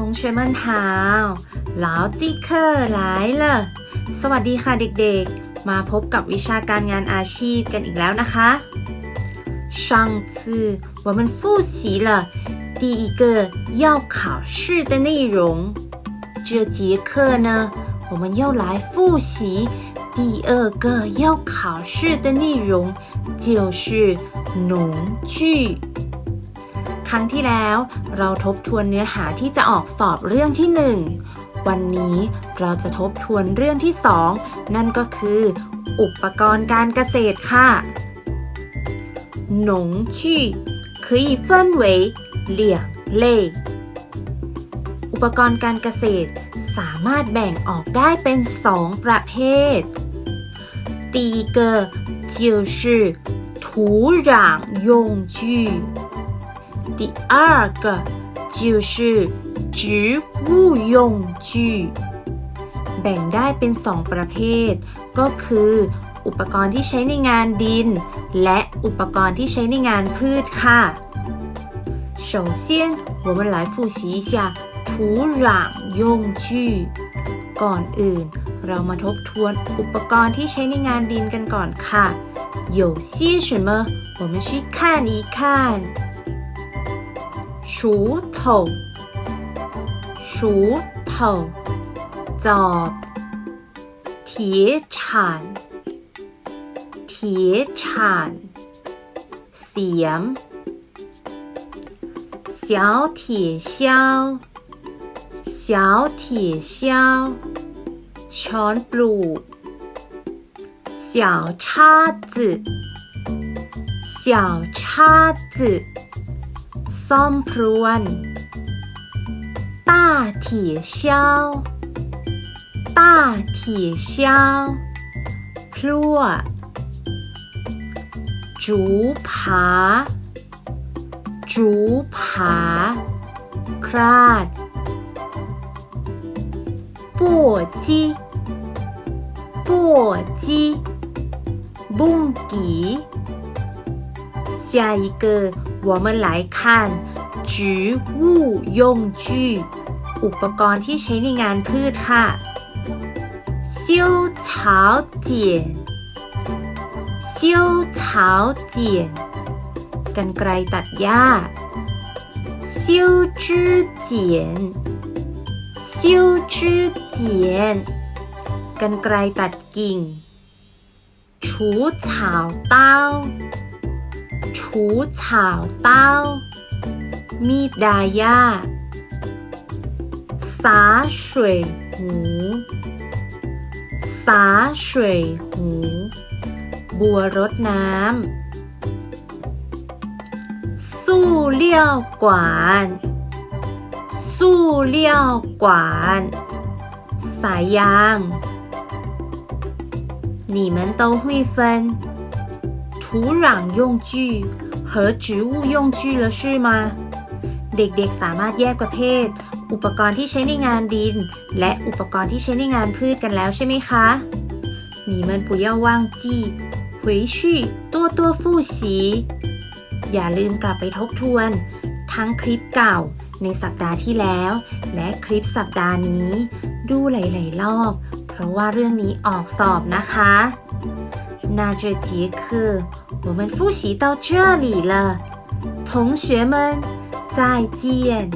同学们好劳技课来了สวัสดีค่ะเด็กๆ มาพบกับวิชาการงานอาชีพกันอีกแล้วนะคะ上次我们复习了第一个要考试的内容这节课呢我们又来复习第二个要考试的内容就是农具 ครั้งที่แล้วเราทบทวนเนื้อหาที่จะออกสอบเรื่องที่หนึ่งวันนี้เราจะทบทวนเรื่องที่สองนั่นก็คือ อุปกรณ์การเกษตรค่ะ农具可以分为两类อุปกรณ์การเกษตรสามารถแบ่งออกได้เป็นสองประเภท第一个就是土壤用具 第二个就是植物用具แบ่งได้เป็นสองประเภท ก็คือ อุปกรณ์ที่ใช้ในงานดิน และอุปกรณ์ที่ใช้ในงานพืชค่ะ首先我们来复习一下土壤用具ก่อนอื่น เรามาทบทวนอุปกรณ์ที่ใช้ในงานดินกันก่อนค่ะ有些什么我们去看一看 锄头，锄头，镐，铁铲，铁铲，钳，小铁锹，小铁锹，铲土，小叉子，小叉子。 ซ่อมพรวน大铁锹大铁锹พลั่ว竹耙竹耙คราด簸箕簸箕畚箕下一个， 我们来看植物用具อุปกรณ์ที่ใช้ในงานพืชค่ะ修草剪修草剪กันไกรตัดหญ้า修枝剪修枝剪กันไกรตัดกิ่ง除草刀 除草刀มีดดายา洒水壶洒水壶บัวรดน้ำ塑料管塑料管สายยาง你们都会分 土壤用具和植物用具了是吗เด็กๆ สามารถแยกประเภท อุปกรณ์ที่ใช้ในงานดิน และอุปกรณ์ที่ใช้ในงานพืชกันแล้วใช่ไหมคะ你们不要忘记回去多多复习อย่าลืมกลับไปทบทวน ทั้งคลิปเก่าในสัปดาห์ที่แล้ว และคลิปสัปดาห์นี้ ดูหลายๆรอบ เพราะว่าเรื่องนี้ออกสอบนะคะ那这节课 我们复习到这里了，同学们。再见。